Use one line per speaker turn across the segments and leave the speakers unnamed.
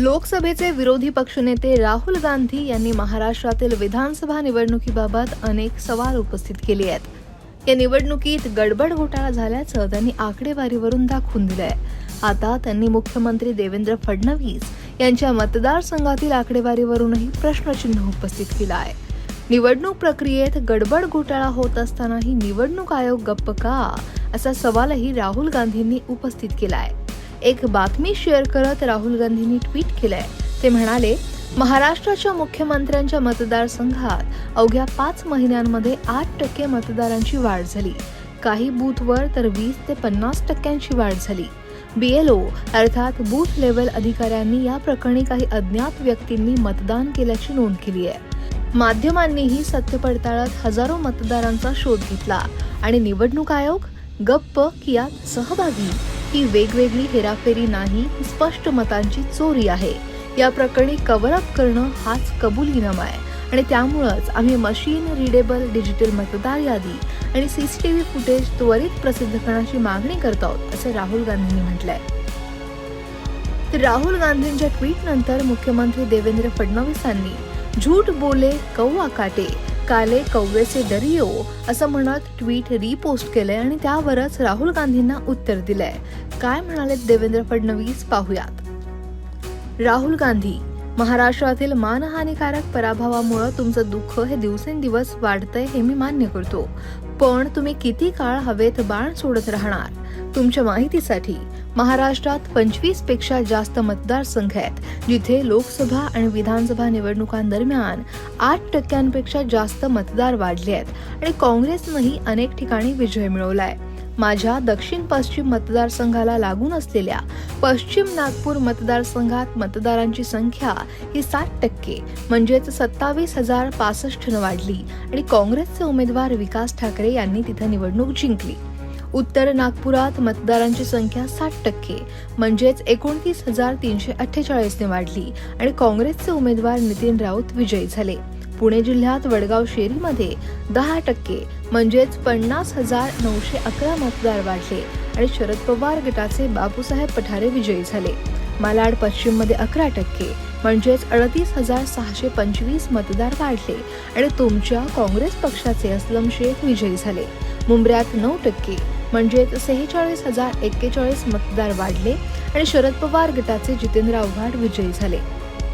लोकसभेचे विरोधी पक्षनेते राहुल गांधी यांनी महाराष्ट्रातील विधानसभा निवडणुकीबाबत अनेक सवाल उपस्थित केले आहेत. या निवडणुकीत गडबड घोटाळा झाल्याचं त्यांनी आकडेवारीवरून दाखवून दिलंय. आता त्यांनी मुख्यमंत्री देवेंद्र फडणवीस यांच्या मतदारसंघातील आकडेवारीवरूनही प्रश्नचिन्ह उपस्थित केलं आहे. निवडणूक प्रक्रियेत गडबड घोटाळा होत असतानाही निवडणूक आयोग गप्प का? असा सवालही राहुल गांधींनी उपस्थित केला आहे एक बातमी शेअर करत राहुल गांधींनी ट्विट केलंय. ते म्हणाले महाराष्ट्राच्या मुख्यमंत्र्यांच्या मतदारसंघात अवघ्या पाच महिन्यांमध्ये आठ टक्के मतदारांची वाढ झाली. काही बूथवर तर वीस ते पन्नास टक्क्यांची वाढ झाली. बीएलओ अर्थात बूथ लेवल अधिकाऱ्यांनी या प्रकरणी काही अज्ञात व्यक्तींनी मतदान केल्याची नोंद केली आहे. माध्यमांनीही सत्य पडताळत हजारो मतदारांचा शोध घेतला. आणि निवडणूक आयोग? गप्प की यात सहभागी? ही वेगवेगळी हेराफेरी नाही स्पष्ट मतांची चोरी आहे. या प्रकरणी कव्हर अप करणं हाच कबुलीनामा आहे आणि त्यामुळंच आम्ही मशीन रिडेबल डिजिटल मतदार यादी आणि C C T V footage त्वरित प्रसिद्ध करण्याची मागणी करत आहोत असं राहुल गांधींनी म्हटलंय. तर राहुल गांधींच्या ट्विट नंतर मुख्यमंत्री देवेंद्र फडणवीसांनी झूट बोले कौवा काटे. काले कौवेचे डरियो असं म्हणत ट्विट रिपोस्ट केलंय आणि त्यावरच राहुल गांधींना उत्तर दिलंय. काय म्हणाले देवेंद्र फडणवीस पाहुयात. राहुल गांधी महाराष्ट्रातील मानहानिकारक पराभवामुळे तुमचं दुःख हे दिवसेंदिवस वाढतंय हे मी मान्य करतो. पण तुम्ही किती काळ हवेत बाण सोडत राहणार? तुमच्या माहितीसाठी महाराष्ट्रात पंचवीसपेक्षा जास्त मतदारसंघ आहेत जिथे लोकसभा आणि विधानसभा निवडणुकांदरम्यान आठ टक्क्यांपेक्षा जास्त मतदार वाढले आहेत आणि काँग्रेसनंही अनेक ठिकाणी विजय मिळवलाय. माझ्या दक्षिण पश्चिम मतदारसंघाला लागून असलेल्या पश्चिम नागपूर मतदारसंघात मतदारांची संख्या ही साठ टक्के म्हणजेच सत्तावीस हजार पासष्टनं वाढली आणि काँग्रेसचे उमेदवार विकास ठाकरे यांनी तिथं निवडणूक जिंकली. उत्तर नागपुरात मतदारांची संख्या साठ टक्के. म्हणजेच एकोणतीस हजार तीनशे अठ्ठेचाळीसने वाढली आणि काँग्रेसचे उमेदवार नितीन राऊत विजयी झाले. पुणे जिल्ह्यात वडगाव शेरीमध्ये दहा टक्के म्हणजेच पन्नास हजार नऊशे अकरा मतदार वाढले आणि शरद पवार गटाचे बापूसाहेब पठारे विजयी झाले. मालाड पश्चिममध्ये अकरा टक्के म्हणजेच अडतीस हजार सहाशे पंचवीस मतदार वाढले आणि तुमच्या काँग्रेस पक्षाचे असलम शेख विजयी झाले. मुंबऱ्यात नऊ टक्के म्हणजेच सेहेचाळीस हजार एक्केचाळीस मतदार वाढले आणि शरद पवार गटाचे जितेंद्र आव्हाड विजयी झाले.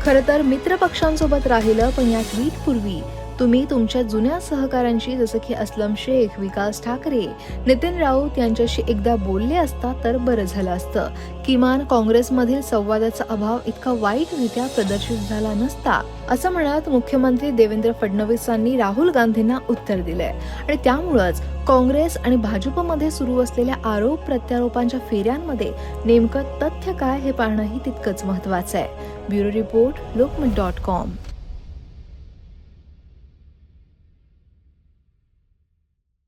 खरं तर मित्र पक्षांसोबत राहिलं पण या ट्विटपूर्वी तुम्ही तुमच्या जुन्या सहकाऱ्यांशी जसं की असलम शेख विकास ठाकरे नितीन राऊत यांच्याशी एकदा बोलले असता तर बरं झालं असतं. किमान काँग्रेसमधील संवादाचा अभाव इतका वाईटरित्या प्रदर्शित झाला नसता असं म्हणत मुख्यमंत्री देवेंद्र फडणवीसांनी राहुल गांधींना उत्तर दिलंय. आणि त्यामुळंच काँग्रेस आणि भाजपमध्ये सुरू असलेल्या आरोप प्रत्यारोपांच्या फेऱ्यांमध्ये नेमकं तथ्य काय हे पाहणंही तितकंच महत्वाचं आहे. Bureau report Lokmat dot com.